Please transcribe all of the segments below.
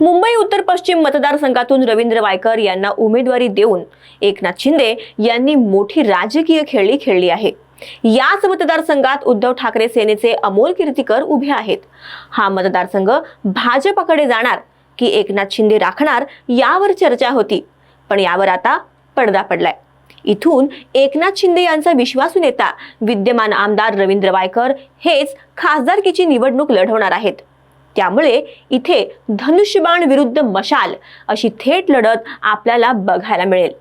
मुंबई उत्तर पश्चिम मतदारसंघातून रवींद्र वायकर यांना उमेदवारी देऊन एकनाथ शिंदे यांनी मोठी राजकीय खेळी खेळली आहे. याच मतदारसंघात उद्धव ठाकरे सेनेचे अमोल कीर्तीकर उभे आहेत. हा मतदारसंघ भाजपकडे जाणार की एकनाथ शिंदे राखणार यावर चर्चा होती. पण यावर आता पडदा पडलाय. इथून एकनाथ शिंदे यांचा विश्वासू नेता विद्यमान आमदार रवींद्र वायकर हेच खासदारकीची निवडणूक लढवणार आहेत. त्यामुळे इथे धनुष्यबाण विरुद्ध मशाल अशी थेट लढत आपल्याला बघायला मिळेल.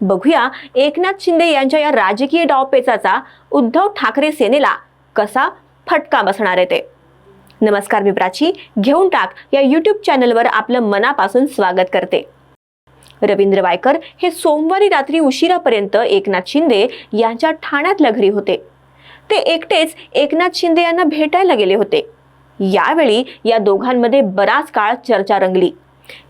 बघूया एकनाथ शिंदे यांच्या या राजकीय डावपेचाचा उद्धव ठाकरे सेनेला कसा फटका बसणार आहे ते. नमस्कार मी प्राची घेऊन टाक या यूट्यूब चॅनलवर आपलं मनापासून स्वागत करते. रवींद्र वायकर हे सोमवारी रात्री उशिरापर्यंत एकनाथ शिंदे यांच्या ठाण्यातल्या घरी होते. ते एकटेच एकनाथ शिंदे यांना भेटायला गेले होते. यावेळी या दोघांमध्ये बराच काळ चर्चा रंगली.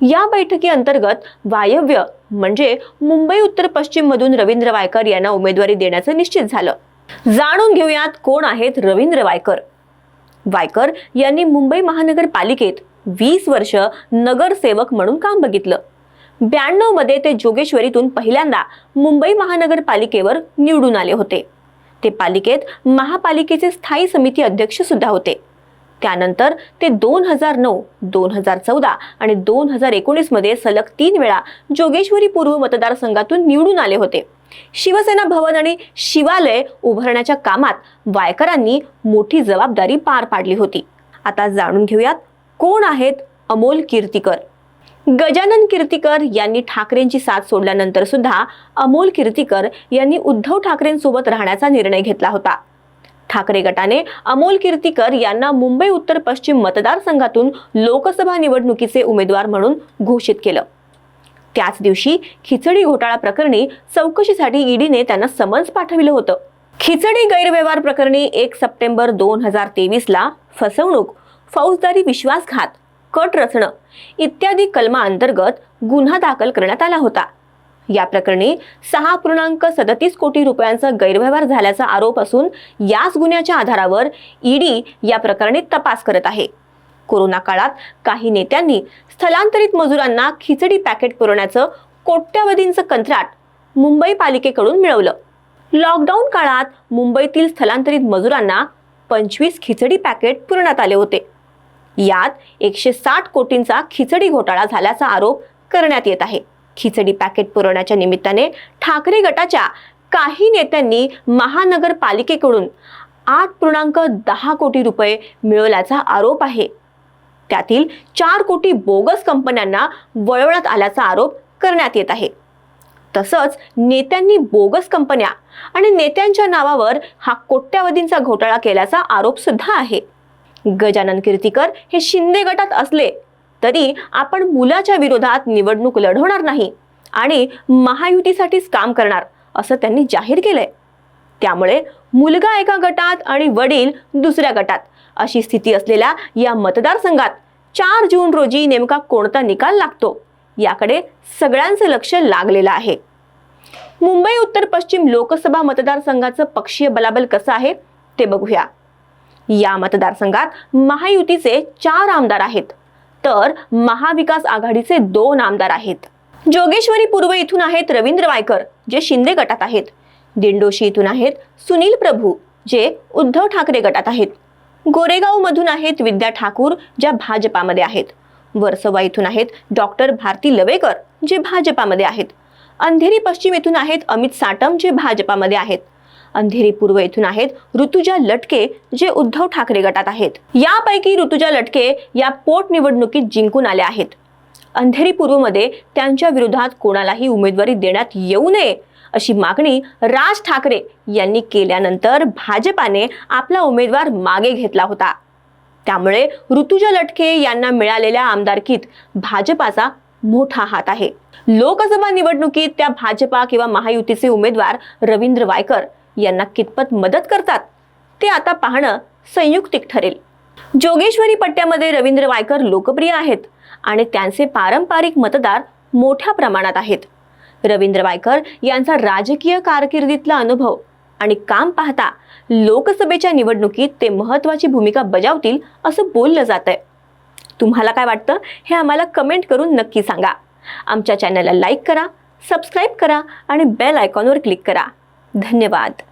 या बैठकी अंतर्गत वायव्य म्हणजे मुंबई उत्तर पश्चिम मधून रवींद्र वायकर यांना उमेदवारी देण्याचं निश्चित झालं. जाणून घेऊयात कोण आहेत रवींद्र वायकर. वायकर यांनी मुंबई महानगरपालिकेत वीस वर्ष नगरसेवक म्हणून काम बघितलं. ब्याण्णवमध्ये ते जोगेश्वरीतून पहिल्यांदा मुंबई महानगरपालिकेवर निवडून आले होते. ते पालिकेत महापालिकेचे स्थायी समिती अध्यक्ष सुद्धा होते. त्यानंतर ते दोन हजार नऊ दोन हजार चौदा आणि दोन हजार एकोणीसमध्ये सलग तीन वेळा जोगेश्वरी पूर्व मतदारसंघातून निवडून आले होते. शिवसेना भवन आणि शिवालय उभारण्याच्या कामात वायकरांनी मोठी जबाबदारी पार पाडली होती. आता जाणून घेऊयात कोण आहेत अमोल कीर्तीकर. गजानन कीर्तीकर यांनी ठाकरेंची साथ सोडल्यानंतर सुद्धा अमोल कीर्तीकर यांनी उद्धव ठाकरेंसोबत राहण्याचा निर्णय घेतला होता. ठाकरे गटाने अमोल कीर्तीकर यांना मुंबई उत्तर पश्चिम मतदारसंघातून लोकसभा निवडणुकीचे उमेदवार म्हणून घोषित केलं. त्याच दिवशी खिचडी घोटाळा प्रकरणी चौकशीसाठी ईडीने त्यांना समन्स पाठविलं होतं. खिचडी गैरव्यवहार प्रकरणी एक सप्टेंबर दोन हजार तेवीसला फसवणूक फौजदारी विश्वासघात कट रचणं इत्यादी कलमा अंतर्गत गुन्हा दाखल करण्यात आला होता. या प्रकरणी सहा पूर्णांक सदतीस कोटी रुपयांचा गैरव्यवहार झाल्याचा आरोप असून याच गुन्ह्याच्या आधारावर ईडी या प्रकरणी तपास करत आहे. कोरोना काळात काही नेत्यांनी स्थलांतरित मजुरांना खिचडी पॅकेट पुरवण्याचं कोट्यवधींचं कंत्राट मुंबई पालिकेकडून मिळवलं. लॉकडाऊन काळात मुंबईतील स्थलांतरित मजुरांना पंचवीस खिचडी पॅकेट पुरवण्यात आले होते. यात एकशे साठ कोटींचा खिचडी घोटाळा झाल्याचा आरोप करण्यात येत आहे. खिचडी पॅकेट पुरवण्याच्या निमित्ताने ठाकरे गटाच्या काही नेत्यांनी महानगरपालिकेकडून आठ पूर्णांक दहा कोटी रुपये मिळवल्याचा आरोप आहे. त्यातील चार कोटी बोगस कंपन्यांना वळवण्यात आल्याचा आरोप करण्यात येत आहे. तसंच नेत्यांनी बोगस कंपन्या आणि नेत्यांच्या नावावर हा कोट्यावधींचा घोटाळा केल्याचा आरोप सुद्धा आहे. गजानन कीर्तीकर हे शिंदे गटात असले तरी आपण मुलाच्या विरोधात निवडणूक लढवणार नाही आणि महायुतीसाठीच काम करणार असं त्यांनी जाहीर केलंय. त्यामुळे मुलगा एका गटात आणि वडील दुसऱ्या गटात अशी स्थिती असलेल्या या मतदारसंघात चार जून रोजी नेमका कोणता निकाल लागतो याकडे सगळ्यांचं लक्ष लागलेलं आहे. मुंबई उत्तर पश्चिम लोकसभा मतदारसंघाचं पक्षीय बलाबल कसं आहे ते बघूया. या मतदारसंघात महायुतीचे चार आमदार आहेत. तर महाविकास आघाडीचे दोन आमदार आहेत. जोगेश्वरी पूर्व इथून आहेत रवींद्र वायकर जे शिंदे गटात आहेत. दिंडोशी इथून आहेत सुनील प्रभू जे उद्धव ठाकरे गटात आहेत. गोरेगाव मधून आहेत विद्या ठाकूर ज्या भाजपामध्ये आहेत. वर्सोवा इथून आहेत डॉक्टर भारती लवेकर जे भाजपामध्ये आहेत. अंधेरी पश्चिम इथून आहेत अमित साटम जे भाजपामध्ये आहेत. अंधेरी पूर्व येथून आहेत ऋतुजा लटके जे उद्धव ठाकरे गटात आहेत. यापैकी ऋतुजा लटके या पोटनिवडणुकीत जिंकून आल्या आहेत. अंधेरी पूर्वमध्ये त्यांच्या विरोधात कोणालाही उमेदवारी देण्यात येऊ नये अशी मागणी राज ठाकरे यांनी केल्यानंतर भाजपाने आपला उमेदवार मागे घेतला होता. त्यामुळे ऋतुजा लटके यांना मिळालेल्या आमदारकीत भाजपाचा मोठा हात आहे. लोकसभा निवडणुकीत त्या भाजपा किंवा महायुतीचे उमेदवार रवींद्र वायकर यांना कितपत मदत करतात ते आता पाहणं संयुक्तिक ठरेल. जोगेश्वरी पट्ट्यामध्ये रवींद्र वायकर लोकप्रिय आहेत आणि त्यांचे पारंपरिक मतदार मोठ्या प्रमाणात आहेत. रवींद्र वायकर यांचा राजकीय कारकिर्दीतला अनुभव आणि काम पाहता लोकसभेच्या निवडणुकीत ते महत्वाची भूमिका बजावतील असं बोललं जात आहे तुम्हाला काय वाटतं हे आम्हाला कमेंट करून नक्की सांगा. आमच्या चॅनलला लाईक करा सबस्क्राईब करा आणि बेल आयकॉनवर क्लिक करा. धन्यवाद.